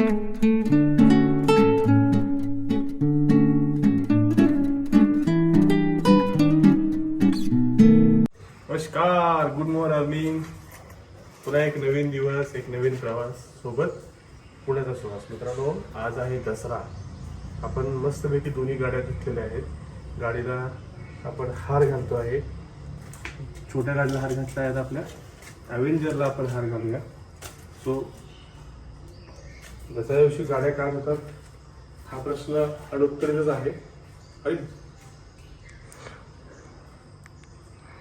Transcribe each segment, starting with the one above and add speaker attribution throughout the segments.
Speaker 1: नमस्कार good morning पुन्हा एक नवीन दिवस एक नवीन प्रवास सोबत पुण्याचा सुवास. मित्रांनो आज आहे दसरा. आपण मस्तपैकी दोन्ही गाड्या घेतलेल्या आहेत. गाडीला आपण हार घालतो आहे. छोट्या गाडीला हार घातला आहेत आपल्या. अवेंजरला आपण हार घालूया. सो दसऱ्या दिवशी गाड्या काय होतात. हा प्रश्न अनुत्तरितच आहे. आणि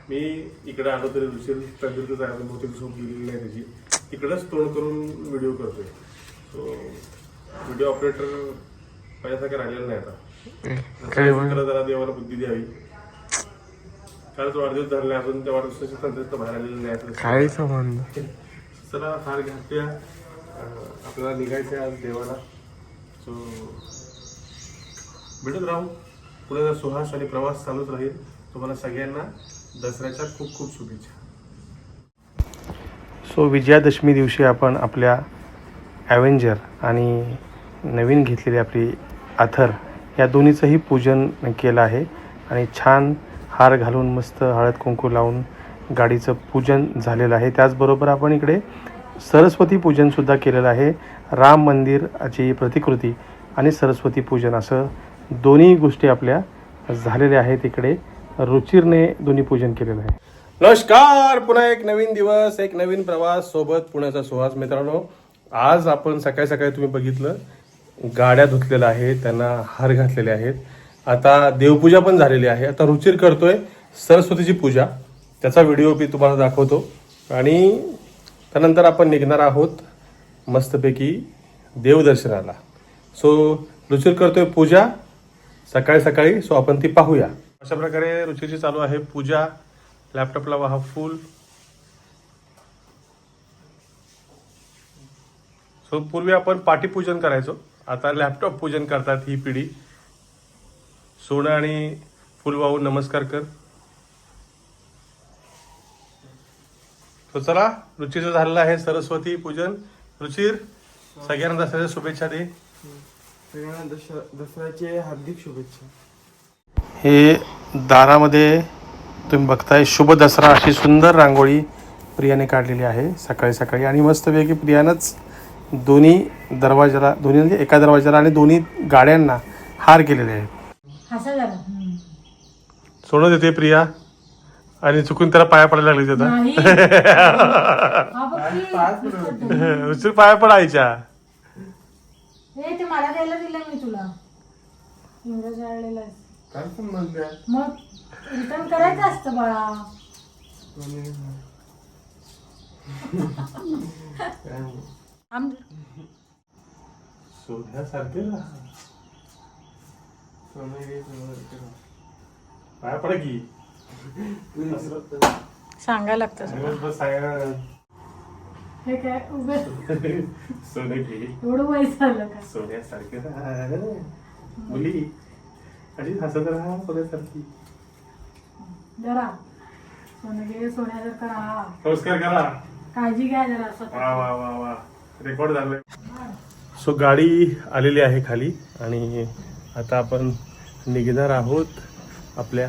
Speaker 1: मी इकडे आलो तरी उशीर तब्येतच आहे बहुतेक झोप गेलेली नाही त्याची. इकडंच तोंड करून व्हिडिओ करतोय. सो व्हिडिओ ऑपरेटर माझ्यासारखं राहिलेलं नाही आता. जरा देवाला बुद्धी द्यावी. कालच वाढदिवस झाला नाही अजून त्या वाढदिवसाची तंत्रज्ञ बाहेर आलेलं नाही. चला हार घालूया अं, आपल्याला निघायचं आहे आज देवाला. सो भेटत राहू. पुढे जर सुहास आणि प्रवास चालूच राहील तुम्हाला सगळ्यांना दसऱ्याच्या खूप खूप शुभेच्छा. सो विजयादशमी दिवशी आपण आपल्या ॲव्हेंजर आणि नवीन घेतलेली आपली आथर या दोन्हीचंही पूजन केलं आहे. आणि छान हार घालून मस्त हळद कुंकू लावून गाडीचं पूजन झालेलं आहे. त्याचबरोबर आपण इकडे सरस्वती पूजनसुद्धा केलेलं आहे. राम मंदिराची प्रतिकृती आणि सरस्वती पूजन असं दोन्ही गोष्टी आपल्या झालेल्या आहेत इकडे. रुचिरने दोन्ही पूजन केलेलं आहे. नमस्कार. पुन्हा एक नवीन दिवस एक नवीन प्रवास सोबत पुण्याचा सुहास मित्रांनो. आज आपण सकाळी सकाळी तुम्ही बघितलं गाड्या धुतलेल्या आहेत त्यांना हार घातलेले आहेत. आता देवपूजा पण झालेली आहे. आता रुचिर करतोय सरस्वतीची पूजा. त्याचा व्हिडिओ मी तुम्हाला दाखवतो. आणि त्यानंतर आपण निघणार आहोत मस्तपैकी देवदर्शनाला. सो रुचिर करतोय पूजा. सकाळी सकाळी सो आपण ती पाहूया. अशा प्रकारे रुचिरची चालू आहे पूजा. लॅपटॉपला वाहा फुल सो पूर्वी आपण पाठीपूजन करायचो. आता लॅपटॉप पूजन करतात ही पिढी. सोनं आणि फुल वाहून नमस्कार कर. So चला रुचिरचं झालेलं आहे सरस्वती पूजन. रुचिर सगळ्यांना दसऱ्याच्या शुभेच्छा दे.
Speaker 2: सगळ्यांना दश- दसऱ्याचे हार्दिक शुभेच्छा.
Speaker 1: हे दारामध्ये तुम्ही बघताय शुभ दसरा अशी सुंदर रांगोळी प्रियाने काढलेली आहे सकाळी सकाळी. आणि मस्तपैकी प्रियानंच दोन्ही दरवाजाला दोन्ही म्हणजे एका दरवाजाला आणि दोन्ही गाड्यांना हार केलेले आहेत. सोनं देते प्रिया. आणि चुकून त्याला पाया पडायला लागली
Speaker 3: हा दे.
Speaker 1: रुचिर पाया पडायच्या.
Speaker 3: हे ते मला द्यायला दिलं मी तुला? मग रिटर्न करायचं असतं बाळा.
Speaker 1: सोन्यासारखे. पाया पडा की.
Speaker 3: सांगायला लागतं सगळं.
Speaker 1: सांगा
Speaker 3: हे काय उभे?
Speaker 1: सोनं घे
Speaker 3: एवढं वय झालं का?
Speaker 1: सोन्यासारखे राहा. मुली. अशी हसत राहा सोन्यासारखी.
Speaker 3: जरा. सोनं घे सोन्यासारखं राहा.
Speaker 1: नमस्कार करा.
Speaker 3: काळजी घ्या जरा
Speaker 1: वा
Speaker 3: स्वतः
Speaker 1: वा वा वा. रेकॉर्ड झालंय सो गाडी आलेली आहे खाली आणि आता आपण निघणार आहोत आपल्या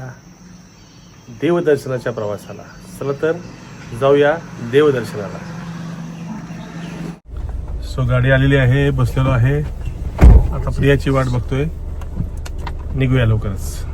Speaker 1: देवदर्शनाच्या प्रवासाला. चला तर जाऊया देवदर्शनाला. सो गाडी आलेली आहे बसलेलो आहे. आता प्रियाची वाट बघतोय. निघूया लवकरच.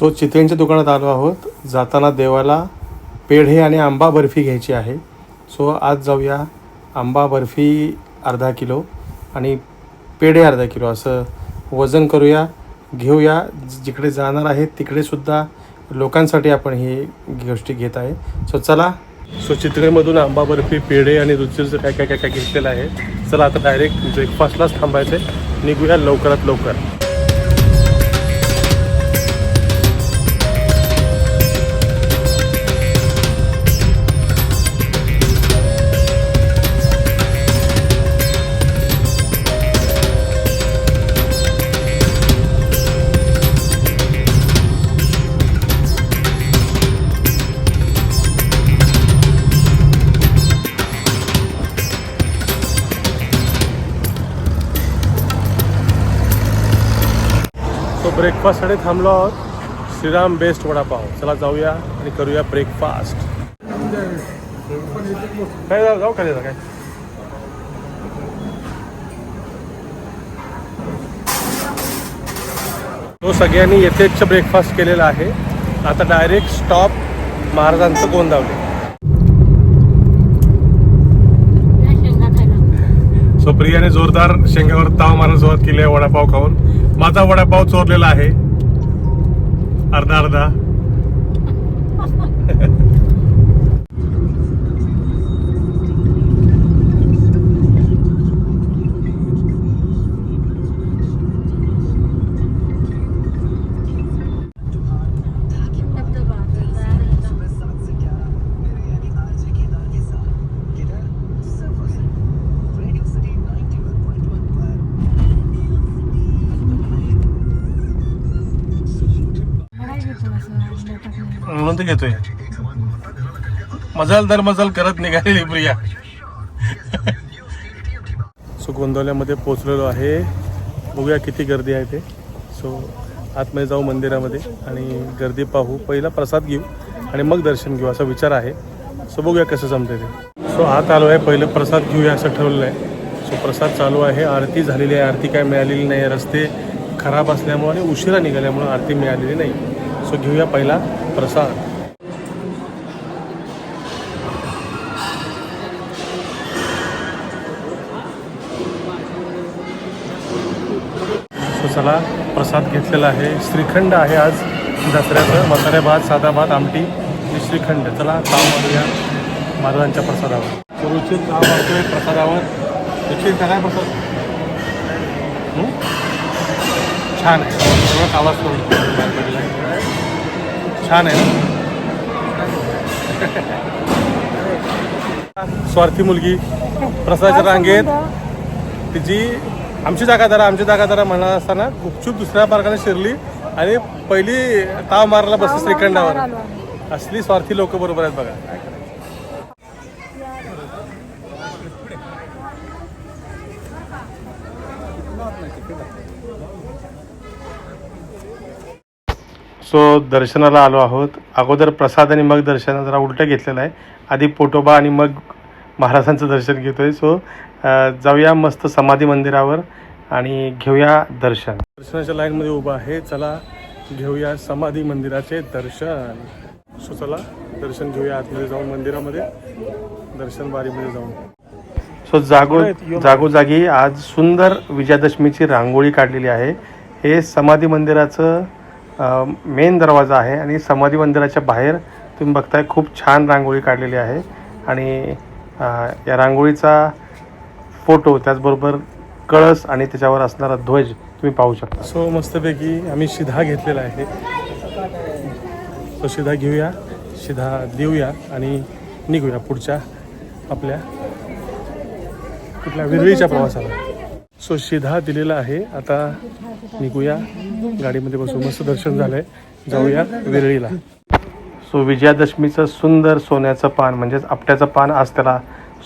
Speaker 1: सो चितळेंच्या दुकानात आलो आहोत. जाताना देवाला पेढे आणि आंबा बर्फी घ्यायची आहे. सो आज जाऊया आंबा बर्फी अर्धा किलो आणि पेढे अर्धा किलो. असं वजन करूया घेऊया. जिकडे जाणार आहे तिकडेसुद्धा लोकांसाठी आपण ही गोष्टी घेत आहे. सो चला. सो चितळेमधून आंबा बर्फी पेढे आणि रुचीचं काय काय काय काय घेतलेलं आहे चला आता डायरेक्ट ब्रेकफास्टलाच थांबायचं आहे निघूया लवकरात लवकर. ब्रेकफास्टसाठी थांबलो आहोत. श्रीराम बेस्ट वडापाव. चला जाऊया आणि करूया ब्रेकफास्ट काय जाऊ जाऊ खाली जा काय? तो सगळ्यांनी येथेच ब्रेकफास्ट केलेला आहे. आता डायरेक्ट स्टॉप महाराजांचं गोंदावले. सो प्रियाने जोरदार शेंगावर ताव मारायला सुरुवात केली आहे वडापाव खाऊन. माझा वडापाव चोरलेला आहे. अर्धा अर्धा. म्हणून घेतोय मजाल दर मजाल करत निघालेली प्रिया. सो गोंदवल्यामध्ये पोचलेलो आहे. बघूया किती गर्दी आहे ते. सो आतमध्ये जाऊ मंदिरामध्ये आणि गर्दी पाहू. पहिला प्रसाद घेऊ आणि मग दर्शन घेऊ असा विचार आहे. सो बघूया कसं जमते ते. सो आत आलो आहे. पहिलं प्रसाद घेऊया असं ठरवलं आहे. सो प्रसाद चालू आहे. आरती झालेली आहे. आरती काय मिळालेली नाही. रस्ते खराब असल्यामुळे आणि उशिरा निघाल्यामुळे आरती मिळालेली नाही. सो घेऊया पहिला प्रसाद. सो चला प्रसाद घेतलेला आहे. श्रीखंड आहे आज दसऱ्याचं. मसाले भात साधा भात आमटी आणि श्रीखंड. चला ताव मारूया महाराजांच्या प्रसादावर. रुचित ताव मारतोय प्रसादावर. रुचित काय प्रसाद? छान आहे. सगळं आवाज करून छान आहे स्वार्थी मुलगी प्रसादाच्या रांगेत. तिची आमची जागा धरा आमची जागा धरा म्हणत असताना गुपचूप दुसऱ्या मार्गाने शिरली आणि पहिली ताव मारायला बसली श्रीखंडावर. असली स्वार्थी लोक बरोबर आहेत बघा. सो दर्शनाला आलो आहोत. अगोदर प्रसाद आणि मग दर्शन जरा उलटं घेतलेलं आहे. आधी पोटोबा आणि मग महाराजांचं दर्शन घेतो आहे सो जाऊया मस्त समाधी मंदिरावर आणि घेऊया दर्शन. दर्शनाच्या लाईनमध्ये उभा आहे. चला घेऊया समाधी मंदिराचे दर्शन. सो चला दर्शन घेऊया आतमध्ये जाऊन मंदिरामध्ये. दर्शन बारीमध्ये जाऊन. सो जागो जागोजागी आज सुंदर विजयादशमीची रांगोळी काढलेली आहे. हे समाधी मंदिराचं मेन दरवाजा आहे आणि समाधी मंदिराच्या बाहेर तुम्ही बघताय खूप छान रांगोळी काढलेली आहे. आणि या रांगोळीचा फोटो त्याचबरोबर कळस आणि त्याच्यावर असणारा ध्वज तुम्ही पाहू शकता. सो मस्तपैकी आम्ही शिधा घेतलेला आहे. तो शिधा घेऊया शिधा देऊया आणि निघूया पुढच्या आपल्या कुठल्या विरळीच्या प्रवासाला. सो शिधा दिलेला आहे. आता निघूया. गाडीमध्ये बसून मस्त दर्शन झालंय. जाऊया विरळीला. सो विजयादशमीचं सुंदर सोन्याचं पान म्हणजेच आपट्याचं पान आज त्याला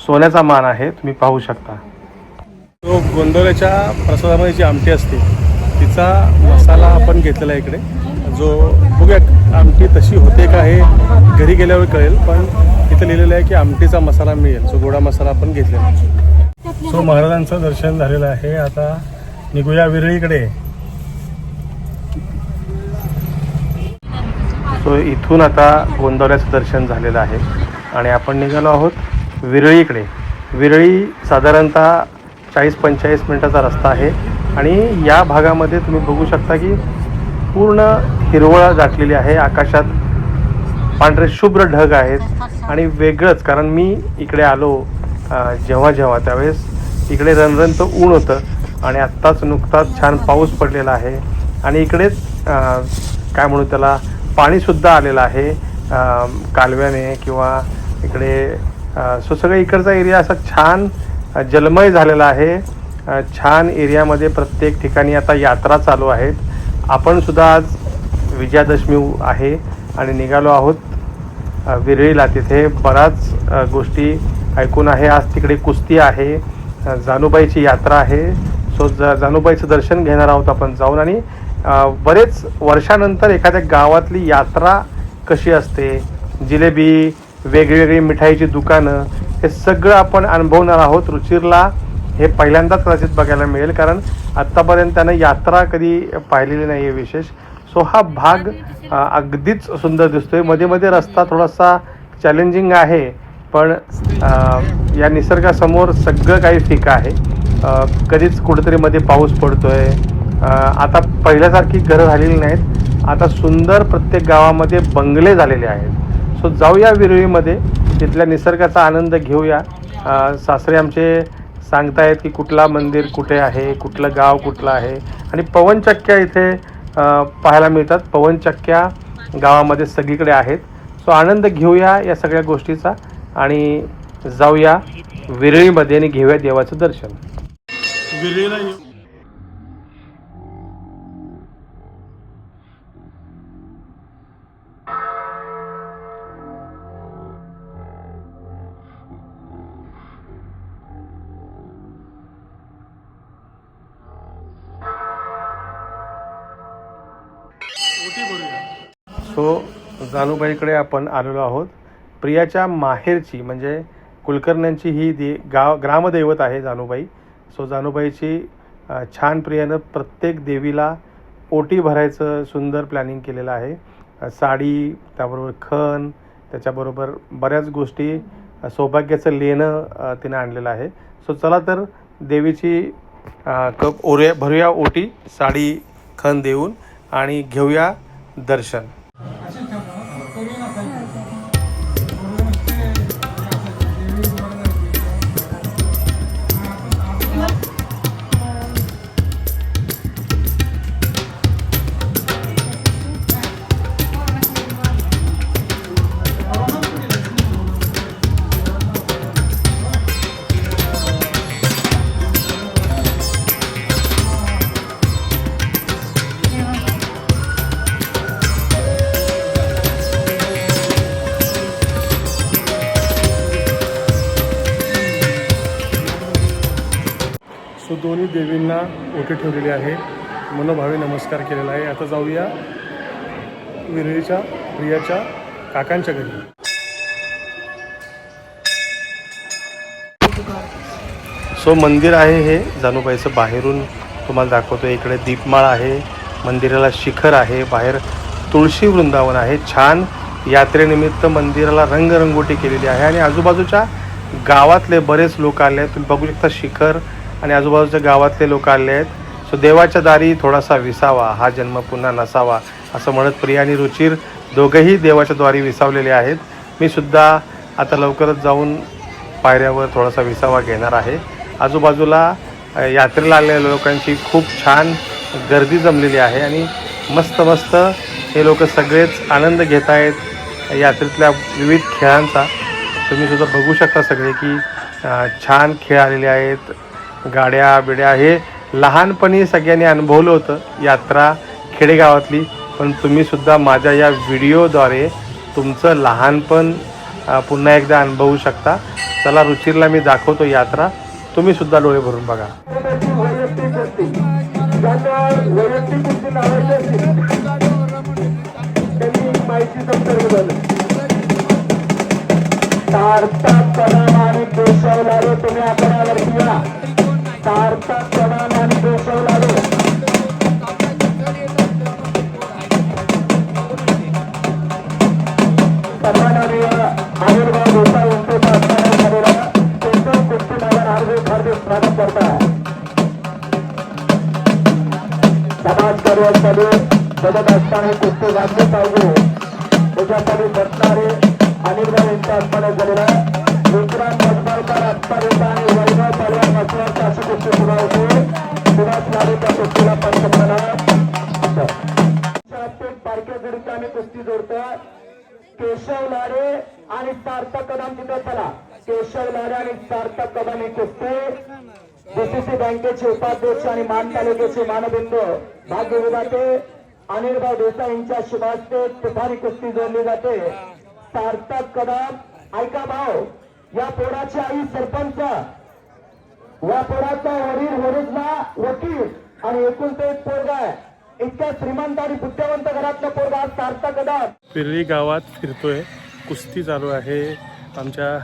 Speaker 1: सोन्याचा मान आहे. तुम्ही पाहू शकता. तो गोंदवल्याच्या प्रसादामध्ये जी आमटी असते तिचा मसाला आपण घेतलेला आहे इकडे. जो बघूया आमटी तशी होते का हे घरी गेल्यावर कळेल पण इथं लिहिलेलं आहे की आमटीचा मसाला मिळेल. जो गोडा मसाला आपण घेतलेला आहे. सो महाराजांचं दर्शन झालेलं आहे. आता निघूया विरळीकडे. सो इथून आता गोंदवल्याचं दर्शन झालेलं आहे. आणि आपण निघालो आहोत विरळीकडे. विरळी साधारणतः चाळीस पंचेचाळीस मिनटाचा रस्ता आहे. आणि या भागामध्ये तुम्ही बघू शकता की पूर्ण हिरवळ गाठलेली आहे. आकाशात पांढरे शुभ्र ढग आहेत. आणि वेगळंच कारण मी इकडे आलो जेव्हा जेव्हा त्यावेळेस इकडे रणरणचं ऊन होतं आणि आत्ताच नुकताच छान पाऊस पडलेला आहे. आणि इकडेच काय म्हणू त्याला पाणीसुद्धा आलेलं आहे कालव्याने किंवा इकडे सो सगळं इकडचा एरिया असा छान जलमय झालेला आहे. छान एरियामध्ये प्रत्येक ठिकाणी आता यात्रा चालू आहेत. आपणसुद्धा आज विजयादशमी आहे आणि निघालो आहोत विरळीला. तिथे बराच गोष्टी ऐकून आहे. आज तिकडे कुस्ती आहे. जानूबाईची यात्रा आहे. सो ज जानूबाईचं दर्शन घेणार आहोत आपण जाऊन आणि बरेच वर्षानंतर एखाद्या गावातली यात्रा कशी असते? जिलेबी वेगळीवेगळी मिठाईची दुकानं हे सगळं आपण अनुभवणार आहोत. रुचिरला हे पहिल्यांदाच कदाचित बघायला मिळेल कारण आत्तापर्यंत त्यानं यात्रा कधी पाहिलेली नाही आहे विशेष. सो हा भाग अगदीच सुंदर दिसतोय. मध्ये मध्ये रस्ता थोडासा चॅलेंजिंग आहे. पण या निसर्गासमोर सगळं काही फिकं आहे. कधीच कुठेतरी मध्ये पाऊस पडतोय. आहे आता पहिल्यासारखी घरं झालेली नाहीत. आता सुंदर प्रत्येक गावामध्ये बंगले झालेले आहेत. सो जाऊया विरळीमध्ये. तिथल्या निसर्गाचा आनंद घेऊया. सासरे आमचे सांगतायत की कुठला मंदिर कुठे आहे कुठलं गाव कुठलं आहे. आणि पवनचक्क्या इथे पाहायला मिळतात. पवनचक्क्या गावामध्ये सगळीकडे आहेत. सो आनंद घेऊया या सगळ्या गोष्टीचा. आणि जाऊया विरळीमध्ये आणि घेऊया देवाचं दर्शन. विरळीला सो जानूबाईकडे आपण आलेलो आहोत. प्रियाच्या माहेरची म्हणजे कुलकर्ण्यांची ही दे गाव ग्रामदैवत आहे जानूबाई. सो जानूबाईची छान प्रियानं प्रत्येक देवीला ओटी भरायचं सुंदर प्लॅनिंग केलेलं आहे. साडी त्याबरोबर खण त्याच्याबरोबर बऱ्याच गोष्टी सौभाग्याचं लेणं तिनं आणलेलं आहे. सो चला तर देवीची कप ओरे भरूया ओटी साडी खण देऊन आणि घेऊया दर्शन. देवींना ओटी ठेवलेली आहे. मनोभावे नमस्कार केलेला आहे. आता जाऊया विरळीच्या प्रियाच्या काकांच्या घरी. सो मंदिर आहे हे. जानूबाईचं बाहेरून तुम्हाला दाखवतो इकडे दीपमाळ आहे. मंदिराला शिखर आहे. बाहेर तुळशी वृंदावन आहे. छान यात्रेनिमित्त मंदिराला रंगरंगोटी केलेली आहे. आणि आजूबाजूच्या गावातले बरेच लोक आले आहेत. तुम्ही बघू शकता शिखर आणि आजूबाजूच्या गावातले लोक आले आहेत. सो देवाच्या दारी थोडासा विसावा हा जन्म पुन्हा नसावा असं म्हणत प्रिया आणि रुचिर दोघंही देवाच्या द्वारी विसावलेले आहेत. मी सुद्धा आता लवकरच जाऊन पायऱ्यावर थोडासा विसावा घेणार आहे. आजूबाजूला यात्रेला आलेल्या लोकांची खूप छान गर्दी जमलेली आहे आणि मस्त मस्त हे लोक सगळेच आनंद घेत आहेत यात्रेतल्या विविध खेळांचा. तुम्ही सुद्धा बघू शकता सगळे की छान खेळ आलेले आहेत. गाड्या बिड्या हे लहानपणी सगळ्यांनी अनुभवलं होतं. यात्रा खेडेगावातली. पण तुम्हीसुद्धा माझ्या या व्हिडिओद्वारे तुमचं लहानपण पुन्हा एकदा अनुभवू शकता. चला रुचिरला मी दाखवतो यात्रा. तुम्हीसुद्धा डोळे भरून बघा.
Speaker 4: सार्थक सार्थक होता उंचेचा असताना झालेला पेशव कुस्ती मैदान हार्दिक हार्दिक स्वागत समाज कार्यासाठी बघत असताना कुस्ती घातली पाहिजे त्याच्यासाठी बसणारे अनिर्बाण यांच्या आत्माने झालेला विक्रांत बसबालकर आत्मारेत आणि वैभव पलवार मसल्याचा अशी कुस्ती सुरू होते सुभाष लाडे त्या कुस्तीला पंतप्रधान बारक्या जोडीचा आम्ही कुस्ती जोडतो केशव लाडे आणि सार्थक कदम तिथे चला केशव लाडे आणि सार्थक कदम ही कुस्ती बीसीसी बँकेचे उपाध्यक्ष आणि मान तालुक्याचे मानबिंदू भाग्य विधाते अनिलभाऊ देसाई यांच्या शुभास्ते तुफारी कुस्ती जोडली जाते सार्थक कदम ऐका भाऊ. या पोराची आई सरपंच. या पोराचा वडील वडीलला वकील आणि एकूण ते एक पोरगा आहे. इतक्या श्रीमंत आणि बुद्धिवंत घरातला पोरगा
Speaker 1: गावात फिरतोय. कुस्ती चालू आहे. आमच्या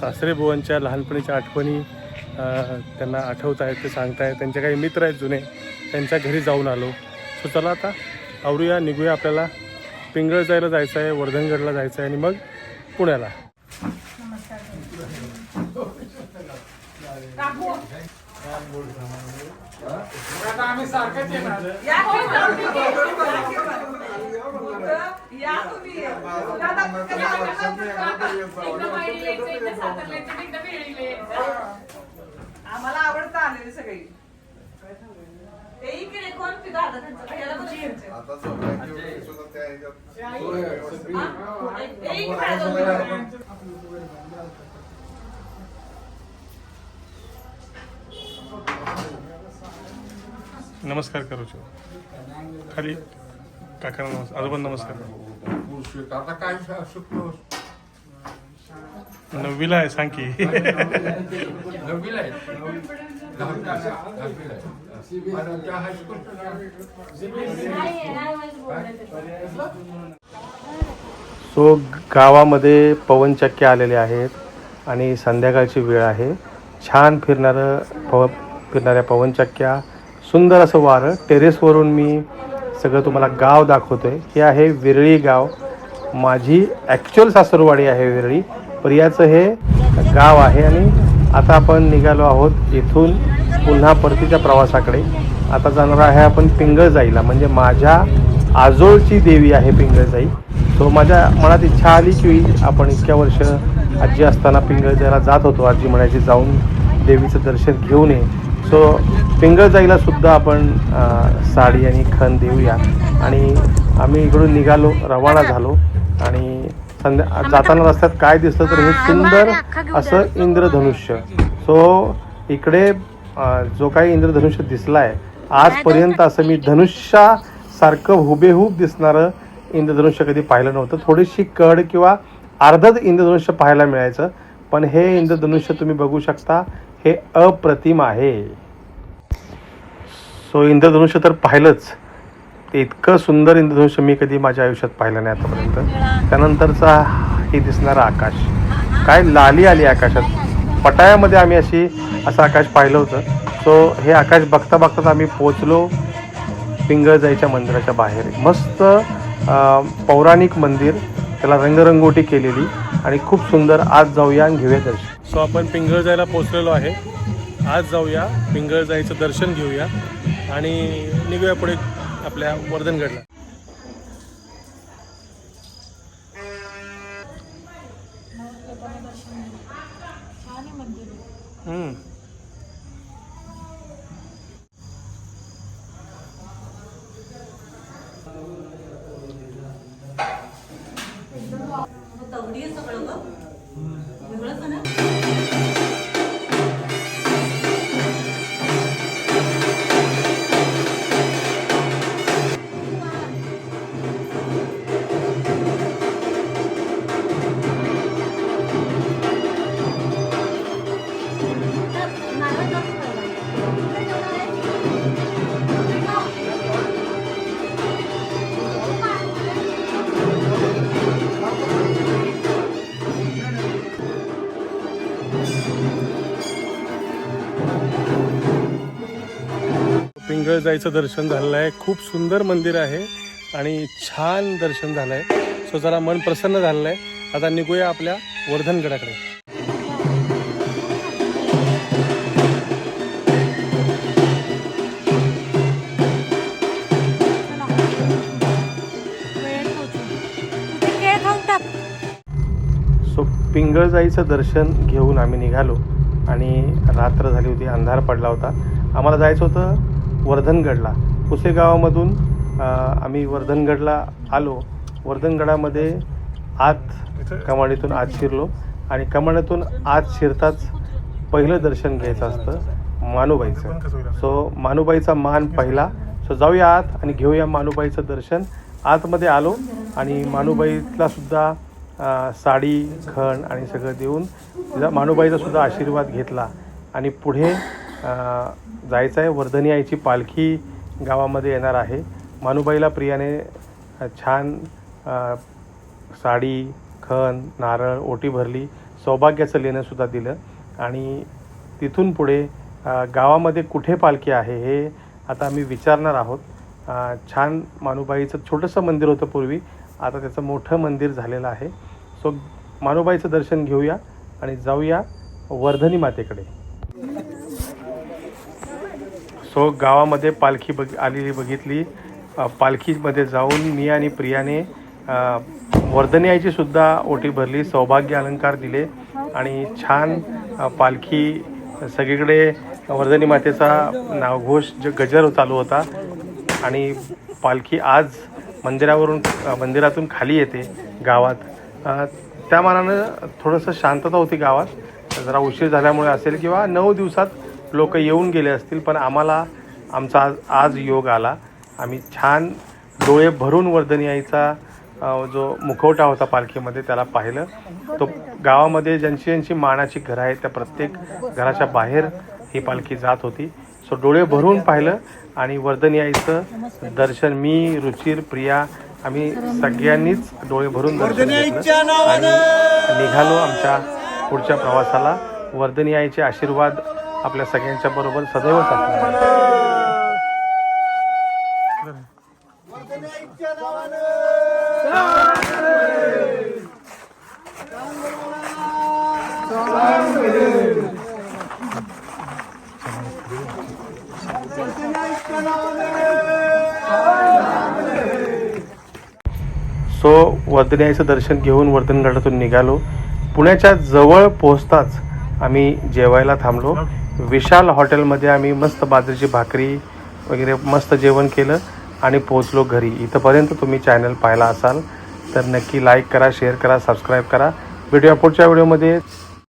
Speaker 1: सासरेबुवांच्या लहानपणीच्या आठवणी त्यांना आठवत आहेत ते सांगतायत. त्यांचे काही मित्र आहेत जुने त्यांच्या घरी जाऊन आलो. सो चला आता आवरूया निघूया आपल्याला. पिंगळ जायला जायचं आहे वर्धनगडला जायचं आहे आणि मग पुण्याला.
Speaker 5: या तुम्ही दादा, एकदा माहिती यायचं, एकदा सातारला यायचं, एकदा वेळीला यायचं. आम्हाला आवडतं आलेली सगळी ते इकडे कोण ते दादा त्यांचं भैयाला.
Speaker 6: आता सुद्धा त्या ह्याच्यात
Speaker 5: हा?
Speaker 1: नमस्कार करू शकतो. खाली काका नमस्कार. आजोबा नमस्कार.
Speaker 6: आता काय
Speaker 1: नववीला आहे सांग की.
Speaker 6: नववीला आहे
Speaker 1: सो गावामध्ये पवनचक्क्या आलेले आहेत आणि संध्याकाळची वेळ आहे. छान फिरणारं पव फिरणाऱ्या पवनचक्क्या सुंदर असं वारं. टेरेसवरून मी सगळं तुम्हाला गाव दाखवतो आहे हे आहे विरळी गाव. माझी ॲक्च्युअल सासरवाडी आहे विरळी प्रियाचं हे गाव आहे आणि आता आपण निघालो आहोत इथून पुन्हा परतीच्या प्रवासाकडे. आता जाणार आहे आपण पिंगळजाईला म्हणजे माझ्या आजोळची देवी आहे पिंगळजाई. सो माझ्या मनात इच्छा आली की आपण इतक्या वर्ष आजी असताना पिंगळजाईला जात होतो. आजी म्हणायची जाऊन देवीचं दर्शन घेऊन ये. सो पिंगळजाईला सुद्धा आपण साडी आणि खण देऊया. आणि आम्ही इकडून निघालो रवाना झालो. आणि संध्या जाताना रस्त्यात काय दिसलं तर हे सुंदर असं इंद्रधनुष्य. सो इकडे जो काही इंद्रधनुष्य दिसला आहे आजपर्यंत असं मी धनुष्यासारखं हुबेहूब दिसणारं इंद्रधनुष्य कधी पाहिलं नव्हतं. थोडीशी कड किंवा अर्धच इंद्रधनुष्य पाहायला मिळायचं. पण हे इंद्रधनुष्य तुम्ही बघू शकता. हे अप्रतिम आहे. सो इंद्रधनुष्य तर पाहिलंच. ते इतकं सुंदर इंद्रधनुष्य मी कधी माझ्या आयुष्यात पाहिलं नाही आतापर्यंत. त्यानंतरचा हे दिसणारं आकाश. काय लाली आली आकाशात. पटायामध्ये आम्ही अशी असं आकाश पाहिलं होतं. सो हे आकाश बघता बघताच आम्ही पोचलो पिंगळजाईच्या मंदिराच्या बाहेर. मस्त पौराणिक मंदिर. त्याला रंगरंगोटी केलेली आणि खूप सुंदर. आज जाऊया आणि घेऊया दर्शन. सो आपण पिंगळजायला पोचलेलो आहे. आज जाऊया पिंगळजाईचं दर्शन घेऊया आणि निघूया पुढे आपल्या वर्धनगडला. पिंगळजाईचं दर्शन झालेलं आहे. खूप सुंदर मंदिर आहे आणि छान दर्शन झालं आहे सो जरा मन प्रसन्न झालेलं आहे आता निघूया आपल्या वर्धनगडाकडे.
Speaker 3: सो
Speaker 1: पिंगळजाईचं दर्शन घेऊन आम्ही निघालो आणि रात्र झाली होती अंधार पडला होता. आम्हाला जायचं होतं वर्धनगडला. पुसेगावामधून आम्ही वर्धनगडला आलो. वर्धनगडामध्ये आत कमानीतून आत शिरलो आणि कमानीतून आत शिरताच पहिलं दर्शन घ्यायचं असतं मानुबाईचं. सो मानुबाईचा मान पहिला. सो जाऊया आत आणि घेऊया मानुबाईचं दर्शन. आतमध्ये आलो आणि मानुबाईला सुद्धा साडी खण आणि सगळं देऊन तिला मानुबाईचा सुद्धा आशीर्वाद घेतला. आणि पुढे जायचं आहे वर्धनी आईची पालखी गावामध्ये येणार आहे. मानुबाईला प्रियाने छान साडी खण नारळ ओटी भरली सौभाग्याचं लेणंसुद्धा दिलं. आणि तिथून पुढे गावामध्ये कुठे पालखी आहे हे आता आम्ही विचारणार आहोत. छान मानुबाईचं छोटंसं मंदिर होतं पूर्वी. आता त्याचं मोठं मंदिर झालेलं आहे. सो मानुबाईचं दर्शन घेऊया आणि जाऊया वर्धनी मातेकडे. सो गावामध्ये पालखी बघ आलेली बघितली. पालखीमध्ये जाऊन मी आणि प्रियाने वर्धनी आईची सुद्धा ओटी भरली सौभाग्य अलंकार दिले आणि छान पालखी सगळीकडे वर्धनी मातेचा नावघोष ज गजर चालू होता आणि पालखी आज मंदिरावरून मंदिरातून खाली येते गावात. त्या मानानं थोडंसं शांतता होती गावात. जरा उशीर झाल्यामुळे असेल किंवा नऊ दिवसात लोक येऊन गेले असतील पण आम्हाला आमचा आज आज योग आला. आम्ही छान डोळे भरून वर्धनी आईचा जो मुखवटा होता पालखीमध्ये त्याला पाहिलं. तो गावामध्ये ज्यांची ज्यांची मानाची घरं आहेत त्या प्रत्येक घराच्या बाहेर ही पालखी जात होती. सो डोळे भरून पाहिलं आणि वर्धनी आईचं दर्शन मी रुचिर प्रिया आम्ही सगळ्यांनीच डोळे भरून दर्शन घेतलं. आणि निघालो आमच्या पुढच्या प्रवासाला. वर्धनी आईचे आशीर्वाद आपल्या सगळ्यांच्या बरोबर सदैवच सो वर्धन्याचं दर्शन घेऊन वर्धनगडातून निघालो. पुण्याच्या जवळ पोहोचताच आम्ही जेवायला थांबलो. विशाल हॉटेलमध्ये आम्ही मस्त बाजरीची भाकरी वगैरे मस्त जेवण केलं आणि पोहोचलो घरी. इथंपर्यंत तुम्ही चॅनल पाहिला असाल तर नक्की लाईक करा शेअर करा सबस्क्राईब करा. व्हिडिओ पुढच्या व्हिडिओमध्ये